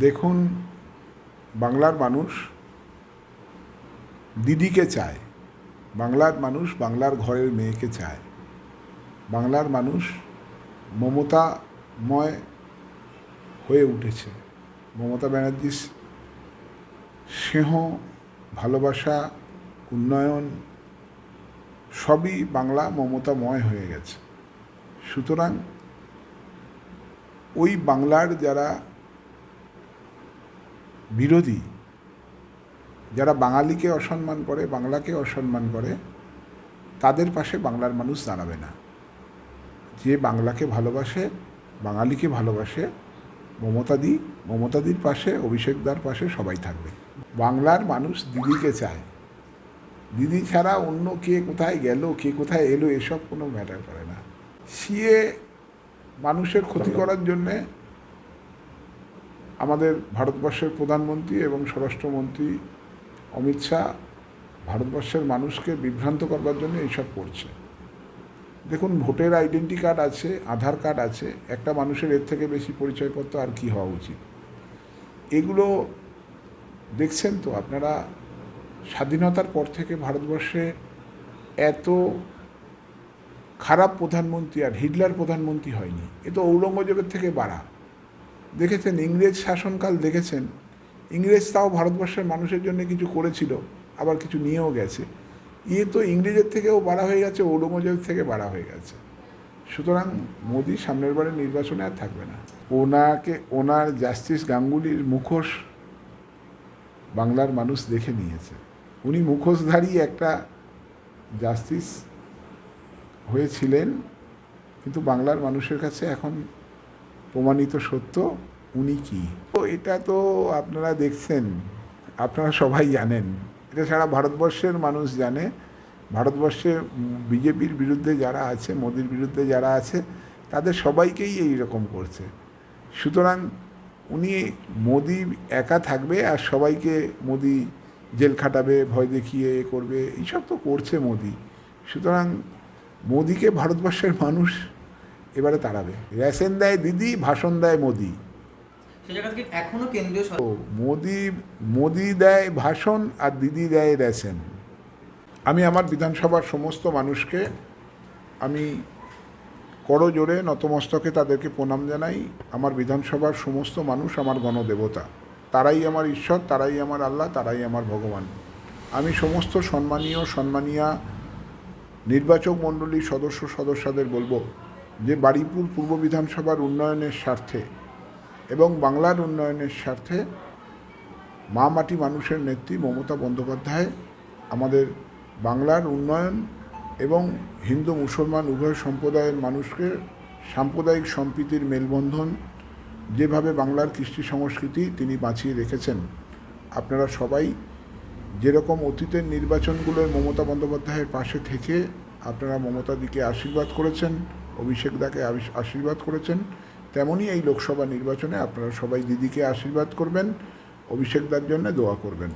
দেখুন, বাংলার মানুষ দিদিকে চায়। বাংলার মানুষ বাংলার ঘরের মেয়েকে চায়। বাংলার মানুষ মমতাময় হয়ে উঠেছে। মমতা ব্যানার্জির স্নেহ, ভালোবাসা, উন্নয়ন সবই বাংলা মমতাময় হয়ে গেছে। সুতরাং ওই বাংলার যারা বিরোধী। যারা বাঙালিকে অসম্মান করে, বাংলাকে অসম্মান করে, তাদের পাশে বাংলার মানুষ দাঁড়াবে না। যে বাংলাকে ভালোবাসে, বাঙালিকে ভালোবাসে, মমতাদি, মমতাদির পাশে, অভিষেকদার পাশে সবাই থাকবে। বাংলার মানুষ দিদিকে চায়। দিদি ছাড়া অন্য কে কোথায় গেল, কে কোথায় এলো, এসব কোনো ম্যাটার করে না। সিএ মানুষের ক্ষতি করার জন্যে আমাদের ভারতবর্ষের প্রধানমন্ত্রী এবং স্বরাষ্ট্রমন্ত্রী অমিত শাহ ভারতবর্ষের মানুষকে বিভ্রান্ত করবার জন্য এইসব করছে। দেখুন, ভোটের আইডেন্টি কার্ড আছে, আধার কার্ড আছে, একটা মানুষের এর থেকে বেশি পরিচয়পত্র আর কি হওয়া উচিত? এগুলো দেখছেন তো আপনারা, স্বাধীনতার পর থেকে ভারতবর্ষে এত খারাপ প্রধানমন্ত্রী আর হিটলার প্রধানমন্ত্রী হয়নি। এ তো ঔরঙ্গজেবের থেকে বাড়া। দেখেছেন, ইংরেজ শাসনকাল দেখেছেন। ইংরেজ তাও ভারতবর্ষের মানুষের জন্য কিছু করেছিল, আবার কিছু নিয়েও গেছে। ইয়ে তো ইংরেজের থেকেও বাড়া হয়ে গেছে ঔরঙ্গজেবের থেকে বাড়া হয়ে গেছে। সুতরাং মোদি সামনের বারে নির্বাচনে আর থাকবে না। ওনাকে, ওনার জাস্টিস গাঙ্গুলির মুখোশ বাংলার মানুষ দেখে নিয়েছে। উনি মুখোশধারী একটা জাস্টিস হয়েছিলেন, কিন্তু বাংলার মানুষের কাছে এখন প্রমাণিত সত্য, উনি কি? তো এটা তো আপনারা দেখছেন, আপনারা সবাই জানেন। এটা সারা ভারতবর্ষের মানুষ জানে। ভারতবর্ষে বিজেপির বিরুদ্ধে যারা আছে, মোদির বিরুদ্ধে যারা আছে, তাদের সবাইকেই এই রকম করছে। সুতরাং উনি মোদি একা থাকবে আর সবাইকে মোদি জেল খাটাবে, ভয় দেখিয়ে এ করবে, এইসব তো করছে মোদি। সুতরাং মোদিকে ভারতবর্ষের মানুষ এবারে তাড়াবে। রেশন দেয় দিদি ভাষণ দেয় মোদি। এখনও কেন্দ্রীয় মোদি মোদি দেয় ভাষণ আর দিদি দেয় রেশন। আমি আমার বিধানসভার সমস্ত মানুষকে আমি করজোড়ে নতমস্তকে তাদেরকে প্রণাম জানাই। আমার বিধানসভার সমস্ত মানুষ আমার গণদেবতা। তারাই আমার ঈশ্বর তারাই আমার আল্লাহ তারাই আমার ভগবান। আমি সমস্ত সম্মানীয় সম্মানীয়া নির্বাচক মণ্ডলীর সদস্য সদস্যদের বলব যে বারুইপুর পূর্ব বিধানসভার উন্নয়নের স্বার্থে এবং বাংলার উন্নয়নের স্বার্থে মা মাটি মানুষের নেত্রী মমতা বন্দ্যোপাধ্যায় আমাদের বাংলার উন্নয়ন এবং হিন্দু মুসলমান উভয় সম্প্রদায়ের মানুষকে সাম্প্রদায়িক সম্প্রীতির মেলবন্ধন যেভাবে বাংলার কৃষ্টি সংস্কৃতি তিনি বাঁচিয়ে রেখেছেন। আপনারা সবাই যেরকম অতীতের নির্বাচনগুলোয় মমতা বন্দ্যোপাধ্যায়ের পাশে থেকে আপনারা মমতা দিকে আশীর্বাদ করেছেন অভিষেক দাকে আশীর্বাদ করেছেন। তেমনই এই লোকসভা নির্বাচনে আপনারা সবাই দিদিকে আশীর্বাদ করবেন, অভিষেক দার জন্য দোয়া করবেন।